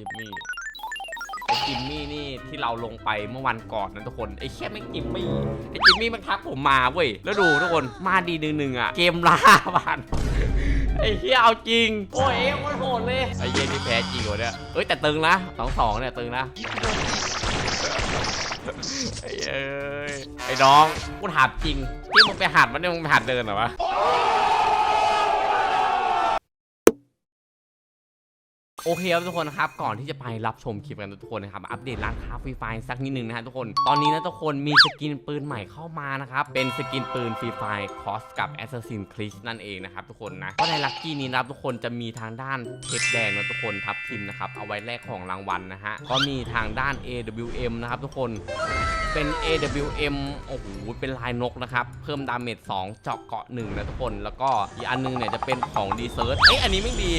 จิมมี่ไอ้จิมมี่นี่ที่เราลงไปเมื่อวันก่อนนะทุกคนไอ้แค่ไม่จิมมี่ไอ้จิมมี่มันทักผมมาเว้ยแล้วดูทุกคนมาดีหนึ่งหนึ่งๆอะเกมลาบันไอ้เฮียเอาจริง โอ้ยเอ็มมันโหดเลยไอ้เหี้ยนี่แพ้จริงวะเนี่ยเอ้ยแต่ตึงนะสองสองเนี่ยตึงนะไอ้เอ้ยไอ้น้องกูถามจริงที่มึงไปหัดมันเนี่ยมึงไปหัดเดินเหรอวะ โอเคครับทุกคนนะครับ ก่อนที่จะไปรับชมคลิปกันทุกคนนะครับ อัปเดตร้านค้าฟรีไฟสักนิดนึงนะฮะทุกคน ตอนนี้นะทุกคนมีสกินปืนใหม่เข้ามานะครับ เป็นสกินปืนฟรีไฟคอสกับ Assassin's Creed นั่นเองนะครับทุกคนนะก็ในลัคกี้นี้นะครับทุกคนจะมีทางด้านเพชรแดงนะทุกคนทับทิมนะครับ เอาไว้แลกของรางวัลนะฮะ ก็มีทางด้าน AWM นะครับทุกคนเป็น AWM โอ้โห เป็นลายนกนะครับ เพิ่มดาเมจ2เจาะเกาะ1นะทุกคน แล้วก็อีกอันนึงเนี่ยจะเป็นของดีเซิร์ชเอ้ยอันนี้ไม่ดี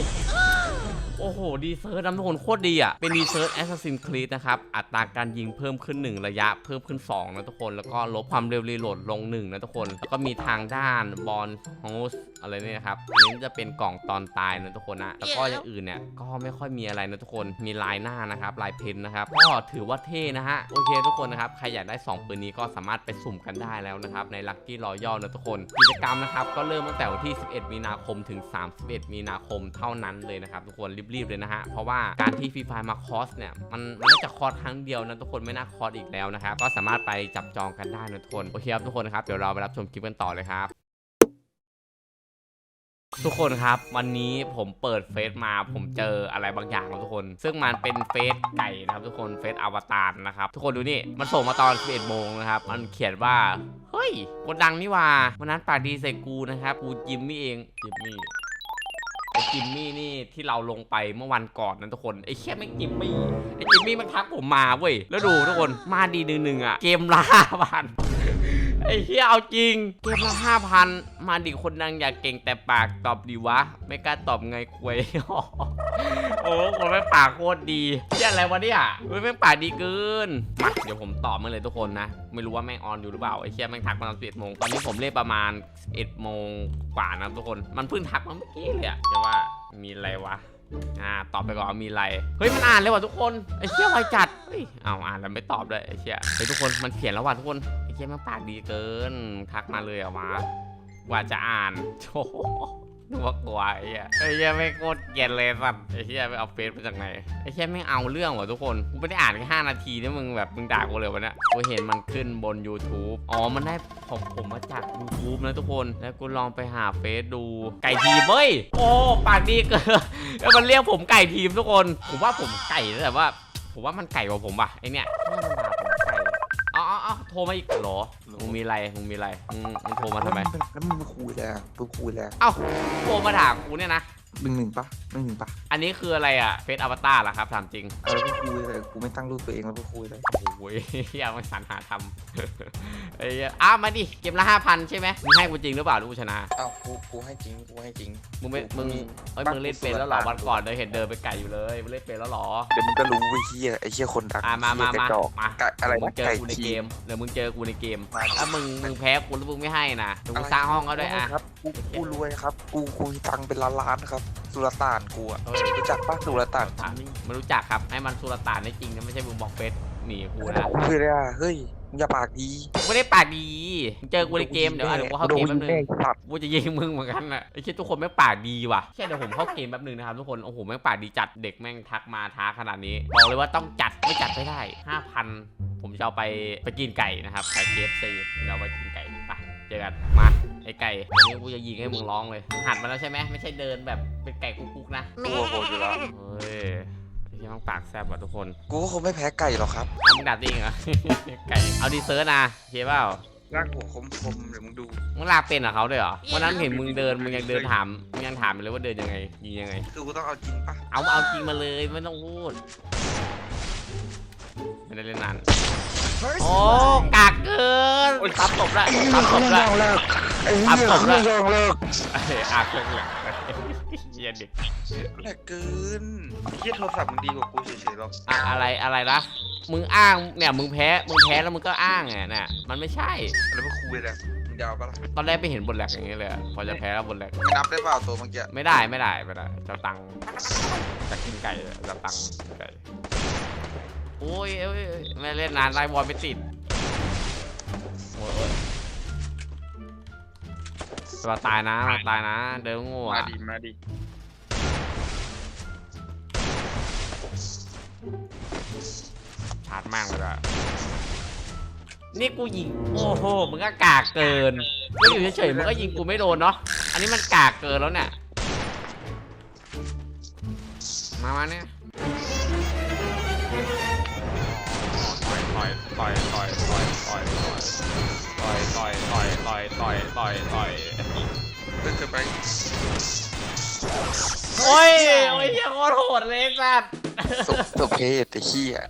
โอ้โห ดีเซิร์ชนะทุกคนโคตรดีอะ เป็นดีเซิร์ช Assassin's Creed นะครับ อัตราการยิงเพิ่มขึ้น 1 ระยะเพิ่มขึ้น 2 นะทุกคน แล้วก็ลดความเร็วรีโหลดลง 1 นะทุกคน แล้วก็มีทางด้านบอลโฮสอะไรเนี่ยนะครับ อันนี้จะเป็นกล่องตอนตายนะทุกคนนะ แล้วก็อย่างอื่นเนี่ยก็ไม่ค่อยมีอะไรนะทุกคน มีลายหน้านะครับลายเพนนะครับ ก็ถือว่าเท่นะฮะ โอเคทุกคนนะครับ ใครอยากได้ 2 ปืนนี้ก็สามารถไปสุ่มกันได้แล้วนะครับ ใน Lucky Royale นะทุกคน กิจกรรมนะครับก็เริ่มตั้งแต่วันที่ 11 มีนาคมถึง 31 มีนาคมเท่านั้นเลยนะครับทุกคนรีบๆเลยนะฮะ เพราะว่าการที่ฟรีไฟมาคอสเนี่ย มันมันน่จะคอสครั้งเดียวนะทุกคนไม่น่าคอสอีกแล้วนะครับ ก็สามารถไปจับจองกันได้นะทุกคน โอเคครับทุกคนครับ เดี๋ยวเราไปรับชมคลิปกันต่อเลยครับทุกคนครับ วันนี้ผมเปิดเฟซมาผมเจออะไรบางอย่างครับทุกคน ซึ่งมันเป็นเฟซไก่นะครับทุกคนเฟซอวตารนะครับ ทุกคนดูนี่ มันส่งมาตอน11โมงนะครับ มันเขียนว่า เฮ้ยคนดังนี่ว่าวันนั้นปากดีใส่กูนะครับ กูจิมมี่เองจิมมี่ ไอ้จิมมี่นี่ที่เราลงไปเมื่อวันก่อนนั่นทุกคนไอ้แค่ไม่จิมมี่ไอ้จิมมี่มันทักผมมาเว้ยแล้วดูทุกคนมาดีหนึ่งนึงๆอะเกมลาบ้าพัน ไอ้เฮียเอาจริง เกมละห้าพันมาดิคนดังอยากเก่งแต่ปากตอบดีวะ ไม่กล้าตอบไงควยโอ้คนไม่งปากโคตรดีเฮียอะไรวะเนี่ยเฮ้ยแม่งปากดีเกินมาเดี๋ยวผมตอบมาเลยทุกคนนะ ไม่รู้ว่าแม่งออนอยู่หรือเปล่าไอ้เฮียแม่งทักมาตอนสิบเอ็ดโมงตอนนี้ผมเล่นประมาณเอ็ดโมงกว่านะทุกคนมันเพิ่งทักมาเมื่อกี้เลยอะจะว่ามีอะไรวะอ่าตอบไปก่อนมีอะไร เฮ้ยมันอ่านเลยว่ะทุกคนไอ้เชี่ยไวจัด เฮ้ยเอาอ่านแล้วไม่ตอบด้วยไอ้เชี่ยเฮ้ยทุกคนมันเขียนแล้วว่ะทุกคน ฮียมันปากดีเกิน ทักมาเลยอะวะกว่าจะอ่านโธ่นึกว่ากลัวไอ้เหี้ยไอ้เหี้ยไม่โคตรเกลียดเลยสัตว์ไอ้เหี้ยไปเอาเฟซมาจากไหนไอ้เหี้ยไม่เอาเรื่องว่ะทุกคนกูไม่ได้อ่านแค่ห้านาทีนี่มึงแบบมึงด่ากูเลยวะเนี่ยกูเห็นมันขึ้นบน YouTube อ๋อมันได้ของผมมาจาก YouTube นะทุกคนแล้วกูลองไปหาเฟซดูไก่ทีมเว้ยโอ้ปากดีเกินแล้วมันเรียกผมไก่ทีมทุกคนผมว่าผมไก่แต่ว่าผมว่ามันไก่กว่าผมว่ะไอเนี่ยเนี่ยมัน โทรมาอีกเหรอมึงมีอะไรมึงมีอะไรมึงมึงโทรมาทำไมแล้วมึงมาคุยแล้วมึงคุยแล้วเอ้าโทรมาด่ากูเนี่ยนะหนึ่งหนึ่งปะ หนึ่งหนึ่งปะอันนี้คืออะไรอะเฟซอวตารเหรอครับถามจริงเออแล้วกูคุยเลยกูไม่ตั้งรูปตัวเองแล้วกูคุยเลยโอ้ยอย่ามาสรรหาทำไอ้เหี้ยอ้าวมาดิเกมละห้าพันใช่ไหมมึงให้กูจริงหรือเปล่าลูกชนะอ้าวกูกูให้จริงกูให้จริงมึงไม่มึงเอ้ยมึงเล่นเป็นแล้วเหรอวันก่อนเดยเห็นเดินไปไก่อยู่เลยมึงเล่นเป็นแล้วเหรอเดี๋ยวมึงก็รู้ไอ้เหี้ยไอ้เหี้ยคนดังอะมามาเหี้ยกมาระจอกมาไก่อะไรมึนะงเจอไก่กูในทีเกมเดี๋ยวมึงเจอกูในเกมมาถ้ามึงมึงแพ้กูแล้วมึงไม่ให้นะเดี๋ยวกูสร้างห้องเขาด้วยอะครับกูกูรวยครับ กูกูมีตังค์เป็นล้านล้านๆครับ สุลต่านกูอะเออรู้จักปะสุลต่านอะไม่รู้จักครับให้มันสุรต่านได้จริงนะไม่ใช่มึงบอกเฟซหนีกูนะกูคือเลยอะเฮ้ยมึงอย่าปากดีกูไม่ได้ปากดีมึงเจอกูในเกมเดี๋ยวอะเดี๋ยวกูเข้าเกมแป๊บนึงโดนยิงแสัตว์กูจะยิงมึงเหมือนกันน่ะไอ้คิดทุกคนแม่งปากดีว่ะแค่เดี๋ยวผมเข้าเกมแป๊บนึงนะครับทุกคนโอ้โหแม่งปากดีจัดเด็กแม่งทักมาท้าขนาดนี้บอกเลยว่าต้องจัดไม่จัดไม่ได้5,000ผมจะเอาไปไปกินไก่นะครับไปเคฟซีเราไปกินไก่ไปเจอกันมา ไอ้ไก่วันนี้กูจะยิงให้มึงร้องเลย หัดมาแล้วใช่ไหมไม่ใช่เดินแบบเป็นไก่กุ๊กๆนะกูโหดอยู่แล้วเฮ้ยไอ้ที่มันปากแซ่บว่ะทุกคนกูก็คงไม่แพ้ไก่หรอกครับเอามึงดัดเองเหรอ ไก่ เอาดีเซิร์ชนะโอเคเปล่าร่างหัวคมคมๆเดี๋ยวมึงดู มึงลากเป็นเหรอเขาด้วยเหรอ วันนั้นเห็นมึงเดินมึงยังเดินถามมึงยังถามเลยว่าเดินยังไงยิงยังไง คือกูต้องเอาจริงปะเอาเอาจริงมาเลยไม่ต้องพูด ไม่ได้เล่นนาน โอ้กากเกินทับตบละทับตบละเลิกไอ้อัเหี้บยตบละไม่ยอมเลิกเอ้ยอาเกินเลยเฮียเด็กแหลกเกินเฮียโทรศัพท์มึงดีกว่ากูเฉยๆหรอกอะอะไรอะไรนะมึงอ้างเนี่ยมึงแพ้มึงแพ้แล้วมึงก็อ้างไงน่ะมันไม่ใช่ แล้วมาคุยแหละมึงยาวปะล่ะตอนแรกไม่เห็นบนแหลกอย่างนี้เลยอะพอจะแพ้แล้วบนแหลกไม่นับได้เปล่าตัวเมื่อกี้ไม่ได้ไม่ได้ไม่ได้จะตังค์จะกินไก่จะตังค์ไก่ โอ้ยเอ้ยเอ้ยไม่เล่นนานไล่บอลไม่ติดโอ้ยโอ้ยเราตายนะเราตายนะ เดินงูมาอะดิมาดิชาร์จมากเลยอะนี่กูยิง โอ้โหมึงก็กากเกินกูอยู่เฉยๆมึงก็ยิงกูไม่โดนเนาะอันนี้มันกากเกินแล้วเนี่ยมามาเนี่ย ต่อยต่อยต่อยต่อยต่อยต่อยต่อยต่อยต่อยต่อยต่อยต่อยต่อยเพิ่งเคยไปโอ้ยโอ้ยเฮียโคตรโหดเลยสัตว์ สมสมเพศไอ้ขี้อะ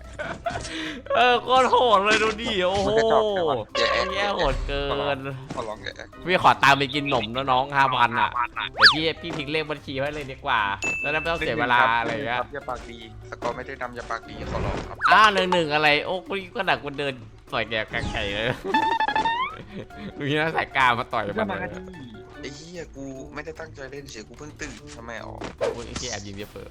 เออโคตรโหดเลยดูดิโอ้โหมันกระจอกจังวะแย่เฮียโหดเกินขอลองแกะพี่ขอตามไปกินหนมนะน้องห้าพันอะเดี๋ยวพี่พี่ทิ้งเลขบัญชีไว้เลยดีกว่า แล้วไม่ต้องเสียเวลาอะไรอย่างเงี้ย ครับอย่าปากดีสกอร์ไม่ได้นำอย่าปากดีขอลองครับอ้าวหนึ่งหนึ่งอะไร โอ้กูก็ดักกูเดินต่อยแกกไก่เลยมีนักสายกล้ามาต่อยมันเลยไอ้เหี้ยกูไม่ได้ตั้งใจเล่นเฉยกูเพิ่งตื่นทำไมอ๋อ โอ้ยไอ้ที่แอบยิงเดียวเปิด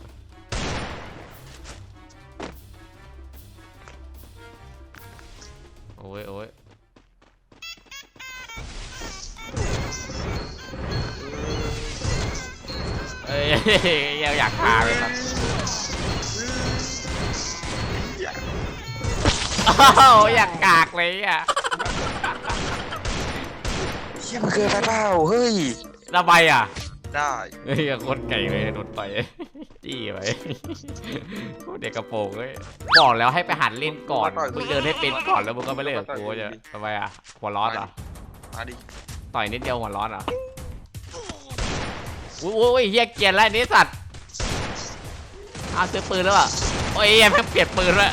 โอ้ยโอ้ยเอ้ยยังอยากพาเลยครับอ้าวอยากกากเลยอะเหี้ยมันเคยไปเปล่าเฮ้ยระบายอะ ได้ เฮ้ยโคตรไก่เลยโดนต่อย จี้ไปโคตรเด็กกระโปรงเลยบอกแล้วให้ไปหัดเล่นก่อนมึงเดินให้เป็นก่อนแล้วมึงก็ไม่เล่นกับกูจะทำไมอะหัวร้อนเหรอมาดิต่อยนิดเดียวหัวร้อนเหรออุ้ยอุ้ยเฮียเกลียนแล้วไอ้นี่สัตว์เอาซื้อปืนแล้วอะโอ้ยเฮียแม่งเปลี่ยนปืนแล้ว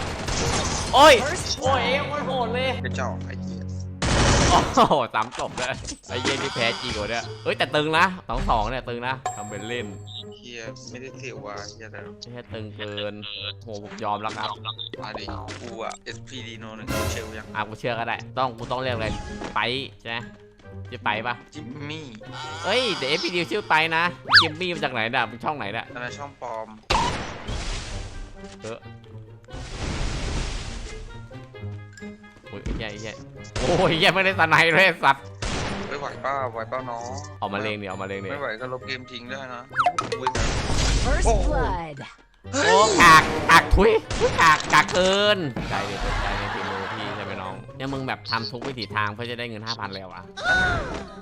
โอ้ยโอ้ยเอ็มโหดเลยกระจอกไอ้เหี้ย โอ้โหสามจบเลยไอ้เหี้ย็นที่แพ้จริงกว่าเนี่ยเฮ้ยแต่ตึงนะสองสองเนี่ยตึงนะทำเป็นเล่นเหี้ยไม่ได้เสียวว่าเหี้ยแต่ไม่ใช่ตึงเกินโหผมยอมแล้วครับมาดิกูอะ SPD โนหนึ่งเชลยังอะกูเชื่อก็ได้ ต้องกูต้องเรียกอะไรไปใช่ไหมชื่อไปปะจิมมี่เฮ้ยแต่เอฟพีดีชื่อไปนะจิมมี่มาจากไหนน่ะเป็นช่องไหนน่ะตอนนั้นช่องปลอมเออโอ้ยแย่แย่โอ้ยแย่ไม่ได้สไนด์เลยไอ้สัตว์ไม่ไหวป้าไหวป้าน้องออกมาเลงเนี่ยออกมาเลงเนี่ยไม่ไหวก็ลบเกมทิ้งได้นะอุ้ยแต่ First Oh. blood. โอ้กากกากทุยกากกากเกินใจเด็ดใจในฝีมือพี่ใช่ไหมน้องเนี่ยมึงแบบทำทุกวิถีทางเพื่อจะได้เงิน5,000แล้วอะ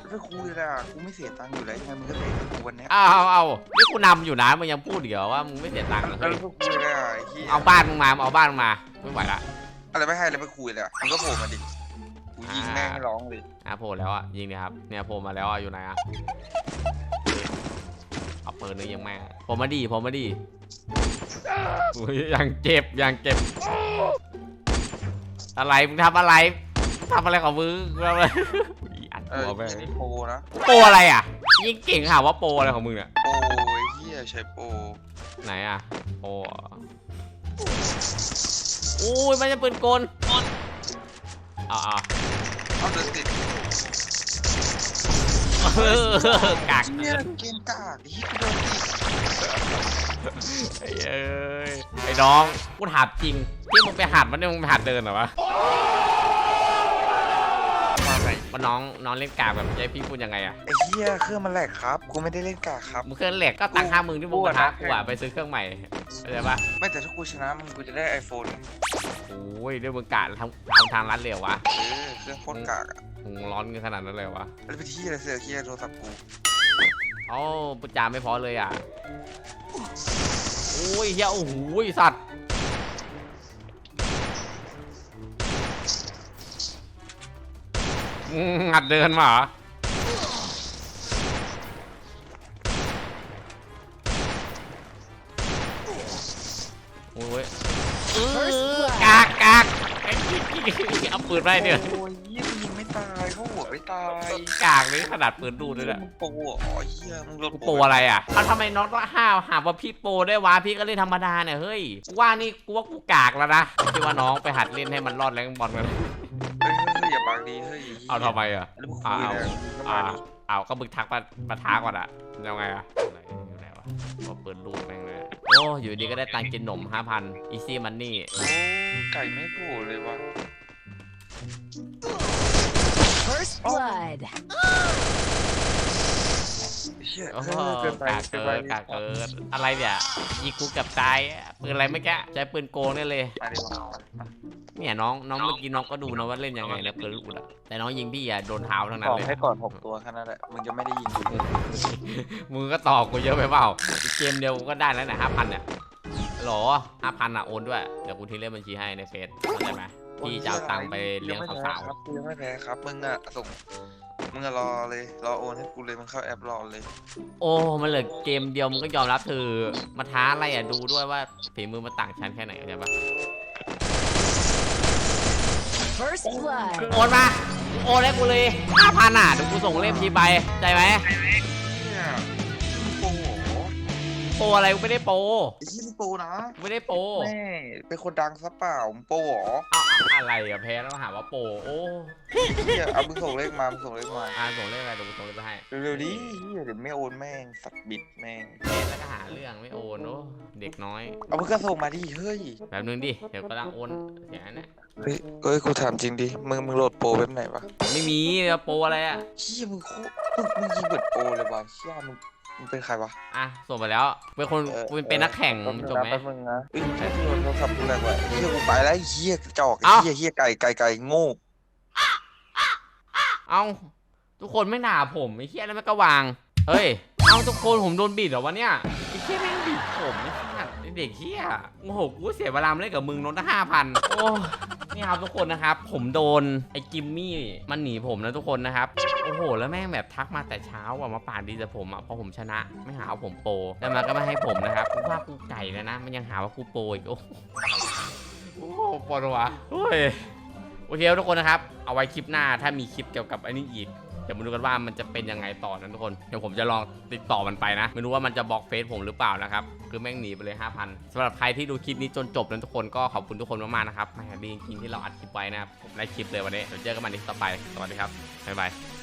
ไม่คุยเลยอะกูไม่เสียตังค์อยู่แล้วยังไงมึงก็เสียกับกูวันเนี้ยเอาเอาเอานี่กูนำอยู่นะมึงยังพูดเดี๋ยวว่ามึงไม่เสียตังค์แล้วเฮ้ยไม่คุยเลยอะไอ้เหี้ยเอาบ้านมึงมาเอาบ้านมึงมาไม่ไหวละ อะไรไม่ให้แล้วไม่คุยเลยอะมึงก็โผล่มาดิกูยิงแม่งให้ร้องเลยอะโผล่แล้วอะยิงเนี่ยครับเนี่ยโผล่มาแล้วอะอยู่ไหนอะเอาปืนนี่ยังแม่งผมมาดีผมมาดีอุ้ยยังเจ็บยังเจ็บ อะไรมึงทำอะไรมึงทำอะไรของมึงทำอะไรอัดเอตัอวแม่งไอ้นี่โปรนะโปรอะไรอะยิงเก่งหาว่าโปรอะไรของมึงเนี่ยโปรไอ้เหี้ยใช้โปรไหนอะโปรเหร ออุ้ยมันจะปืนกลอ่าเอาเดินติดเออกากเหี้ยเกมกากไอ้เหี้ยกูโดนติดไอ้เอ้ยไอ้น้องกูถามจริงที่มึงไปหัดมันเนี่ยมึงไปหัดเดินเหรอวะมาไง ว่าน้องน้องเล่นกากแบบใจพี่พูดยังไงอะไอ้เหี้ยเครื่องมันแหลกครับกูไม่ได้เล่นกากครับ มึงเครื่องเหล็กก็ตังค์ห้าหมื่นที่มึงกระทะกูกูอะอะไปซื้อเครื่องใหม่เข้าใจปะไม่แต่ถ้ากูชนะมึงกูจะได้ไอโฟนโอ้ยด้วยมึงกะทำทำทางรัดเลยเหรอวะเออเครื่องโคตรกากอะมึงร้อนกันขนาดนั้นเลยเหรอวะแล้วไปที่อะไรเสือกเหี้ยโทรศัพท์กูเอ้าปุจจาไม่พอเลยอะโอ้ยเฮียโอ้โหสัตว์ อืมหัดเดินมาเหรอโอ้ยเออกากกากไอ้เอาปืนไปเนี่ยโอ้ยเหี้ยมึงยิงไม่ตายเขาหัวไม่ตายกากเลยขนาดปืนดูดด้วยแหละมึงโปรอ๋อเหี้ยมึงลดกูโปรอะไรอะเอาทำไมน้องต้องห้าวหาว่าพี่โปรได้วะพี่ก็เล่นธรรมดาเนี่ยเฮ้ยกูว่านี่กูว่ากูกากแล้วนะคิดว่าน้องไปหัดเล่นให้มันรอดแรงบอลกัน เฮ้ยเฮ้ยเฮ้ยอย่าปากดีเฮ้ยเอาทำไมอะแล้วมึงคุอ้ายวอะไรก็มาอ้าวดิอ้าวก็มึงทักมามาท้าก่อนอะยังไงอะอะไรอยู่ไหนวะก็เปิดรูปแม่งเลยโอ้อยู่ดีก็ได้ตังค์กินหนมห้าพันอีซี่มันนี่โอ้ไก่ไม่โผล่เลยวะ First blood. เฮียโอ้เอโหอเกินไปกากเกินเกิไปนกากเกินอะไรเนี่ยยิงกูเกับตายปืนอะไรไม่แกะใช้ปืนโกงเนี่ยเลยมาดิวะมาเนี่ยน้องน้องเมื่อกี้น้องก็ดูนะว่าเล่นยังไงนะปืนลูกอะแต่น้องยิงพี่อะโดนเท้าทั้งนั้นบอกเลย ให้ก่อนหกตัวแค่นั้นแหละมึงจะไม่ได้ยิงกูเลยมึงก็ตอบกูเยอะไปเปล่าอีกเกมเดียวกูก็ได้แล้วเนี่ยห้าพันเนี่ยหรอห้าพันอะโอนด้วย เดี๋ยวกูทิ้งเลขบัญชีให้ในเฟซเข้าใจไหมพี่จะเอาตังค์ไปเลี้ยงสาวครับกูยังไม่แพ้ครับมึงอะส่ง มึงอะรอเลย รอโอนให้กูเลยมึงเข้าแอปรอเลยๆโอ้ มันเหลือเกมเดียวมึงก็ยอมรับเธอมาท้าอะไรอะดูด้วยว่าฝีมือมันต่างชั้นแค่ไหนเข้าใจปะ First blood. โอนมา โอนให้กูเลยห้าพันอะเดี๋ยวกูส่งเลขบัญชีไป ใจไหม โปรอะไรกูไม่ได้โปรไอ้ที่มึงโปรนะกูไม่ได้โปรแม่เป็นคนดังซะเปล่ามึงโปรเหรอเอาเอาอะไรอะแพ้แล้วมาหาว่าโปรโอ้เฮียเอามึงส่งเลขมามึงส่งเลขมาอ่าส่งเลขอะไรเดี๋ยวกูส่งเลขไปให้เร็วๆดิเฮียเดี๋ยวไม่โอนแม่งสักบิดแม่งแพ้แล้วก็หาเรื่องไม่โอนโอ้เด็กน้อยเอามึงก็ส่งมาดิเฮ้ยแบบนึงดิเดี๋ยวก็ต้องโอนอย่างนั้นเนี่ยเฮ้ยเอ้ยกูถามจริงดิมึงมึงโหลดโปรเว็บไหนวะไม่มีโปรอะไรอะเฮียมึงโคตรมึงมึงยิงเบิดโปรเลยวะเฮียมึง มึงเป็นใครวะอะส่งไปแล้ว เป็นคนออกูเป็นนักแข่งแป๊บนึงจบนะไหมแป๊บนึงนะเอ้ยแค่ที่โทรศัพท์กูแรงกว่าเฮียกูไปแล้วไอ้เฮียกระจอกเอ้าไอ้เฮียเฮียไก่ไก่ไก่โง่เอ้าทุกคนไม่ด่าผมไอ้เหี้ยแล้วมันก็วางเฮ้ยเอ้าทุกคนผมโดนบิดเหรอวะเนี่ยไอ้เหี้ยแม่งบิดผมไอ้สัสไอ้เด็กเหี้ยโอ้โหกูเสียเวลามาเล่นกับมึงโดนตั้งห้าพันโอ้ นี่ครับทุกคนนะครับ ผมโดนไอ้กิมมี่มันหนีผมนะทุกคนนะครับ โอ้โห แล้วแม่งแบบทักมาแต่เช้าอะมาปาดดีแต่ผมอะพอผมชนะไม่หาว่าผมโปรแล้วมันก็ไม่ให้ผมนะครับกูว่ากูไก่แล้วนะ มันยังหาว่ากูโปรอีกโอ้โหโอ้โหปวดหัวโอ้ยโอเคทุกคนนะครับ เอาไว้คลิปหน้าถ้ามีคลิปเกี่ยวกับอันนี้อีก เดี๋ยวมาดูกันว่ามันจะเป็นยังไงต่อนะทุกคน เดี๋ยวผมจะลองติดต่อมันไปนะ ไม่รู้ว่ามันจะบล็อกเฟซผมหรือเปล่านะครับ คือแม่งหนีไปเลย 5,000สำหรับใครที่ดูคลิปนี้จนจบนะทุกคนก็ขอบคุณทุกคนมากๆนะครับแหมดีจริงๆที่เราอัดคลิปไว้นะครับผมได้คลิปเลยวันนี้เดี๋ยวเจอกันใหม่ในคลิปต่อไป สวัสดีครับบ๊ายบาย